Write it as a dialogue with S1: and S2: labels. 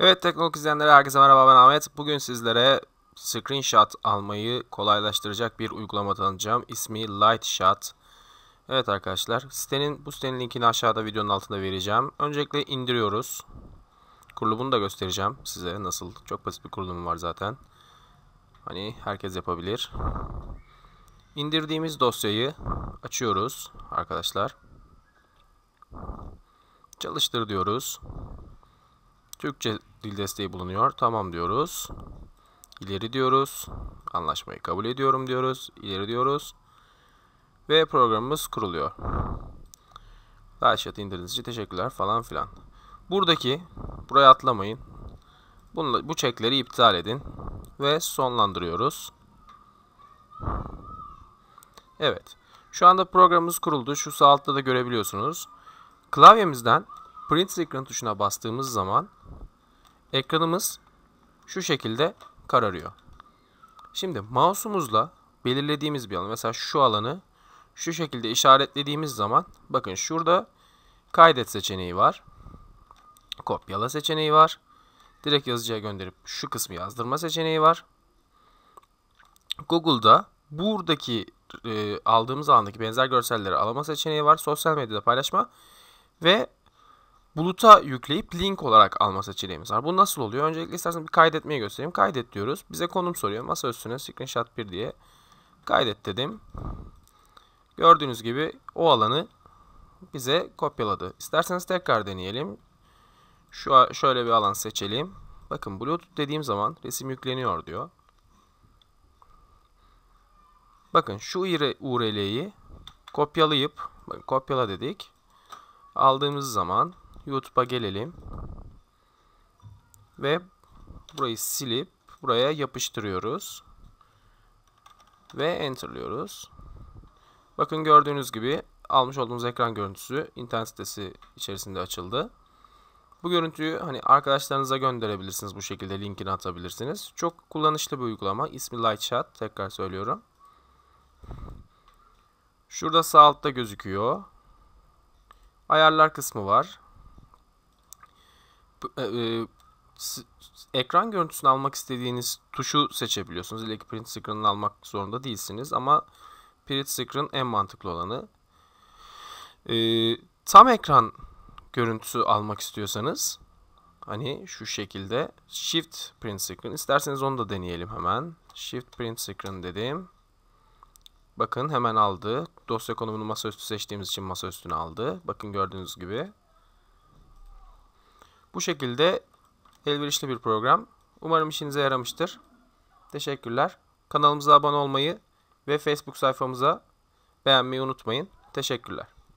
S1: Evet teknolojik izleyenlere herkese merhaba ben Ahmet. Bugün sizlere screenshot almayı kolaylaştıracak bir uygulama tanıtacağım. İsmi Lightshot. Evet arkadaşlar sitenin bu sitenin linkini aşağıda videonun altında vereceğim. Öncelikle indiriyoruz. Kurulumunu da göstereceğim size nasıl. Çok basit bir kurulumu var zaten. Hani herkes yapabilir. İndirdiğimiz dosyayı açıyoruz arkadaşlar. Çalıştır diyoruz. Türkçe dil desteği bulunuyor. Tamam diyoruz. İleri diyoruz. Anlaşmayı kabul ediyorum diyoruz. İleri diyoruz. Ve programımız kuruluyor. Dahşat indirdiğiniz için teşekkürler falan filan. Buradaki, buraya atlamayın. Bunla, bu çekleri iptal edin. Ve sonlandırıyoruz. Evet. Şu anda programımız kuruldu. Şu sağ altta da görebiliyorsunuz. Klavyemizden Print Screen tuşuna bastığımız zaman ekranımız şu şekilde kararıyor. Şimdi mouse'umuzla belirlediğimiz bir alan, mesela şu alanı şu şekilde işaretlediğimiz zaman bakın şurada kaydet seçeneği var. Kopyala seçeneği var. Direkt yazıcıya gönderip şu kısmı yazdırma seçeneği var. Google'da buradaki e, aldığımız alandaki benzer görselleri alama seçeneği var. Sosyal medyada paylaşma ve buluta yükleyip link olarak alma seçeneğimiz var. Bu nasıl oluyor? Öncelikle isterseniz bir kaydetmeyi göstereyim. Kaydet diyoruz. Bize konum soruyor. Masa üstüne screenshot 1 diye kaydet dedim. Gördüğünüz gibi o alanı bize kopyaladı. İsterseniz tekrar deneyelim. Şu şöyle bir alan seçelim. Bakın Bluetooth dediğim zaman resim yükleniyor diyor. Bakın şu URL'yi kopyalayıp bakın kopyala dedik. Aldığımız zaman YouTube'a gelelim. Ve burayı silip buraya yapıştırıyoruz. Ve enterliyoruz. Bakın gördüğünüz gibi almış olduğumuz ekran görüntüsü internet sitesi içerisinde açıldı. Bu görüntüyü hani arkadaşlarınıza gönderebilirsiniz bu şekilde linkini atabilirsiniz. Çok kullanışlı bir uygulama. İsmi Lightshot tekrar söylüyorum. Şurada sağ altta gözüküyor. Ayarlar kısmı var. E, e, ekran görüntüsünü almak istediğiniz tuşu seçebiliyorsunuz. İlle ki print screen'ını almak zorunda değilsiniz ama print screen en mantıklı olanı. E, tam ekran görüntüsü almak istiyorsanız hani şu şekilde shift print screen isterseniz onu da deneyelim hemen. Shift print screen dedim. Bakın hemen aldı. Dosya konumunu masaüstü seçtiğimiz için masaüstüne aldı. Bakın gördüğünüz gibi. Bu şekilde elverişli bir program. Umarım işinize yaramıştır. Teşekkürler. Kanalımıza abone olmayı ve Facebook sayfamıza beğenmeyi unutmayın. Teşekkürler.